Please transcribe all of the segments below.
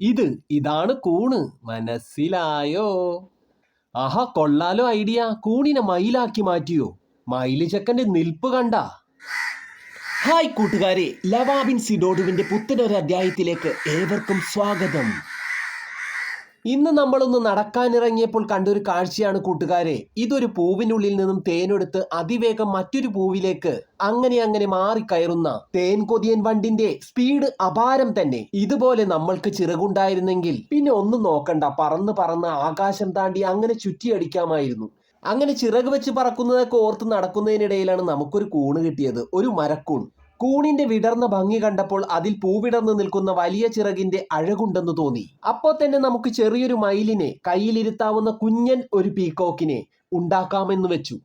ഇത് ഇതാണ് കൂണ്. മനസ്സിലായോ? ആഹാ കൊള്ളാലോ ഐഡിയ. കൂണിനെ മയിലാക്കി മാറ്റിയോ? മയിൽ നിൽപ്പ് കണ്ട. ഹായ് കൂട്ടുകാരെ. ലവാബിൻ സിഡോഡുവിന്റെ പുത്തനൊരു അധ്യായത്തിലേക്ക് ഏവർക്കും സ്വാഗതം. ഇന്ന് നമ്മളൊന്ന് നടക്കാനിറങ്ങിയപ്പോൾ കണ്ടൊരു കാഴ്ചയാണ് കൂട്ടുകാരെ. ഇതൊരു പൂവിനുള്ളിൽ നിന്നും തേനെടുത്ത് അതിവേഗം മറ്റൊരു പൂവിലേക്ക് അങ്ങനെ അങ്ങനെ മാറിക്കയറുന്ന തേൻ കൊതിയൻ വണ്ടിന്റെ സ്പീഡ് അപാരം തന്നെ. ഇതുപോലെ നമ്മൾക്ക് ചിറകുണ്ടായിരുന്നെങ്കിൽ പിന്നെ ഒന്നും നോക്കണ്ട. പറന്ന് പറന്ന് ആകാശം താണ്ടി അങ്ങനെ ചുറ്റിയടിക്കാമായിരുന്നു. അങ്ങനെ ചിറക് വെച്ച് പറക്കുന്നതൊക്കെ ഓർത്ത് നടക്കുന്നതിനിടയിലാണ് നമുക്കൊരു കൂണ് കിട്ടിയത്. ഒരു മരക്കൂൺ. കൂണിന്റെ വിടർന്ന ഭംഗി കണ്ടപ്പോൾ അതിൽ പൂവിടർന്നു നിൽക്കുന്ന വലിയ ചിറകിന്റെ അഴകുണ്ടെന്ന് തോന്നി. അപ്പോൾ തന്നെ നമുക്ക് ചെറിയൊരു മയിലിനെ കയ്യിലിരുത്താവുന്ന കുഞ്ഞൻ ഒരു പീക്കോക്കിനെ ഉണ്ടാക്കാമെന്ന് വെച്ചു.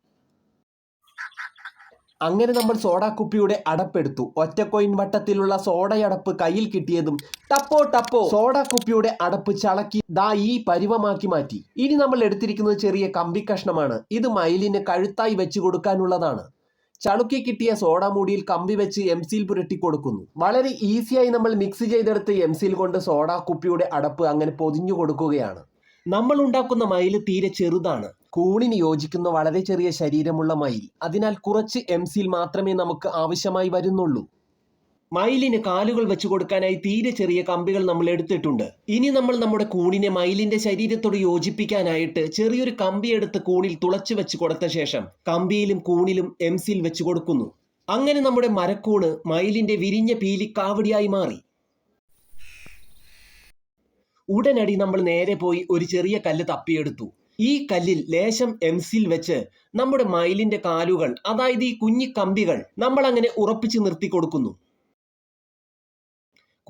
അങ്ങനെ നമ്മൾ സോഡ കുപ്പിയുടെ അടപ്പെടുത്തു. ഒറ്റ കോയിൻ വട്ടത്തിലുള്ള സോഡയടപ്പ് കയ്യിൽ കിട്ടിയതും ടപ്പോ ടപ്പോ സോഡ കുപ്പിയുടെ അടപ്പ് ചളക്കി ദാ ഈ പരിവമാക്കി മാറ്റി. ഇനി നമ്മൾ എടുത്തിരിക്കുന്നത് ചെറിയ കമ്പി കഷ്ണമാണ് ഇത് മയിലിന് കഴുത്തായി വെച്ചു കൊടുക്കാനുള്ളതാണ്. ചളുക്കി കിട്ടിയ സോഡ മൂടിയിൽ കമ്പി വെച്ച് എം സിയിൽ പുരട്ടി കൊടുക്കുന്നു വളരെ ഈസിയായി നമ്മൾ മിക്സ് ചെയ്തെടുത്ത് എം സിയിൽ കൊണ്ട് സോഡാ കുപ്പിയുടെ അടപ്പ് അങ്ങനെ പൊതിഞ്ഞു കൊടുക്കുകയാണ്. നമ്മൾ ഉണ്ടാക്കുന്ന മയിൽ തീരെ ചെറുതാണ്. കൂണിന് യോജിക്കുന്ന വളരെ ചെറിയ ശരീരമുള്ള മയിൽ. അതിനാൽ കുറച്ച് എം സിയിൽ മാത്രമേ നമുക്ക് ആവശ്യമായി വരുന്നുള്ളൂ. മയിലിന് കാലുകൾ വെച്ചു കൊടുക്കാനായി തീരെ ചെറിയ കമ്പികൾ നമ്മൾ എടുത്തിട്ടുണ്ട്. ഇനി നമ്മൾ നമ്മുടെ കൂണിനെ മയിലിന്റെ ശരീരത്തോട് യോജിപ്പിക്കാനായിട്ട് ചെറിയൊരു കമ്പി എടുത്ത് കൂണിൽ തുളച്ചു വെച്ച് കൊടുത്ത ശേഷം കമ്പിയിലും കൂണിലും എം വെച്ചു കൊടുക്കുന്നു. അങ്ങനെ നമ്മുടെ മരക്കൂണ് മയിലിന്റെ വിരിഞ്ഞ പീലിക്കാവടിയായി മാറി. ഉടനടി നമ്മൾ നേരെ പോയി ഒരു ചെറിയ കല്ല് തപ്പിയെടുത്തു. ഈ കല്ലിൽ ലേശം എംസിൽ വെച്ച് നമ്മുടെ മയിലിന്റെ കാലുകൾ അതായത് ഈ കുഞ്ഞി കമ്പികൾ നമ്മൾ അങ്ങനെ ഉറപ്പിച്ച് നിർത്തി കൊടുക്കുന്നു.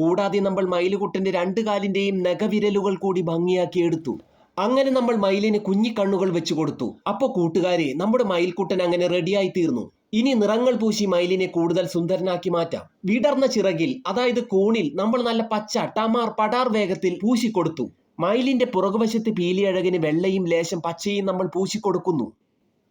കൂടാതെ നമ്മൾ മയിലുകുട്ടന്റെ രണ്ട് കാലിന്റെയും നഖവിരലുകൾ കൂടി ഭംഗിയാക്കി എടുത്തു അങ്ങനെ നമ്മൾ മയിലിന് കുഞ്ഞിക്കണ്ണുകൾ വെച്ചു കൊടുത്തു. അപ്പോൾ കൂട്ടുകാരെ നമ്മുടെ മയിൽക്കുട്ടൻ അങ്ങനെ റെഡിയായി തീർന്നു. ഇനി നിറങ്ങൾ പൂശി മയിലിനെ കൂടുതൽ സുന്ദരനാക്കി മാറ്റാം. വിടർന്ന ചിറകിൽ അതായത് കൂണിൽ നമ്മൾ നല്ല പച്ച ടമാർ പടാർ വേഗത്തിൽ പൂശിക്കൊടുത്തു മയിലിന്റെ പുറകുവശത്ത് പീലിയഴകിന് വെള്ളയും ലേശം പച്ചയും നമ്മൾ പൂശിക്കൊടുക്കുന്നു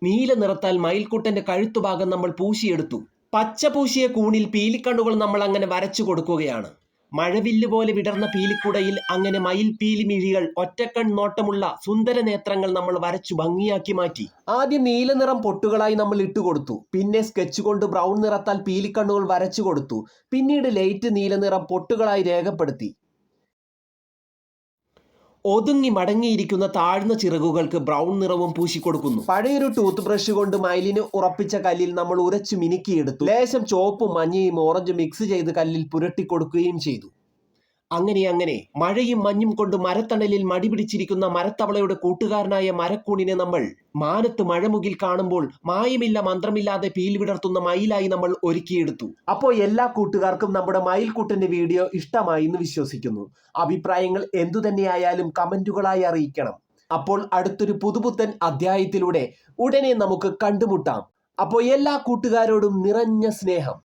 നീല നിറത്താൽ മയിൽക്കുട്ടന്റെ കഴുത്തുഭാഗം നമ്മൾ പൂശിയെടുത്തു. പച്ച പൂശിയ കൂണിൽ പീലിക്കണ്ണുകൾ നമ്മൾ അങ്ങനെ വരച്ചു കൊടുക്കുകയാണ്. മഴവില്ല് പോലെ വിടർന്ന പീലിക്കുടയിൽ അങ്ങനെ മയിൽ പീലിമിഴികൾ ഒറ്റക്കൺ നോട്ടമുള്ള സുന്ദര നേത്രങ്ങൾ നമ്മൾ വരച്ചു ഭംഗിയാക്കി മാറ്റി. ആദ്യം നീലനിറം പൊട്ടുകളായി നമ്മൾ ഇട്ടുകൊടുത്തു പിന്നെ സ്കെച്ച് കൊണ്ട് ബ്രൗൺ നിറത്താൽ പീലിക്കണ്ണുകൾ വരച്ചു കൊടുത്തു. പിന്നീട് ലൈറ്റ് നീലനിറം പൊട്ടുകളായി രേഖപ്പെടുത്തി. ഒതുങ്ങി മടങ്ങിയിരിക്കുന്ന താഴ്ന്ന ചിറകുകൾക്ക് ബ്രൗൺ നിറവും പൂശിക്കൊടുക്കുന്നു. പഴയൊരു ടൂത്ത് ബ്രഷ് കൊണ്ട് മയിലിന് ഉറപ്പിച്ച കല്ലിൽ നമ്മൾ ഉരച്ചു മിനുക്കിയെടുത്തു. ലേശം ചോപ്പും മഞ്ഞയും ഓറഞ്ചും മിക്സ് ചെയ്ത് കല്ലിൽ പുരട്ടി കൊടുക്കുകയും ചെയ്തു. അങ്ങനെ അങ്ങനെ. മഴയും മഞ്ഞും കൊണ്ട് മരത്തണലിൽ മടിപിടിച്ചിരിക്കുന്ന മരത്തവളയുടെ കൂട്ടുകാരനായ മരക്കൂണിനെ നമ്മൾ മാനത്ത് മഴമുകിൽ കാണുമ്പോൾ മായമില്ല മന്ത്രമില്ലാതെ പീൽ വിടർത്തുന്ന മയിലായി നമ്മൾ ഒരുക്കിയെടുത്തു. അപ്പോൾ എല്ലാ കൂട്ടുകാർക്കും നമ്മുടെ മയിൽക്കൂട്ടന്റെ വീഡിയോ ഇഷ്ടമായി എന്ന് വിശ്വസിക്കുന്നു. അഭിപ്രായങ്ങൾ എന്തു തന്നെയായാലും കമന്റുകളായി അറിയിക്കണം. അപ്പോൾ അടുത്തൊരു പുതുപുത്തൻ അധ്യായത്തിലൂടെ ഉടനെ നമുക്ക് കണ്ടുമുട്ടാം. അപ്പോൾ എല്ലാ കൂട്ടുകാരോടും നിറഞ്ഞ സ്നേഹം.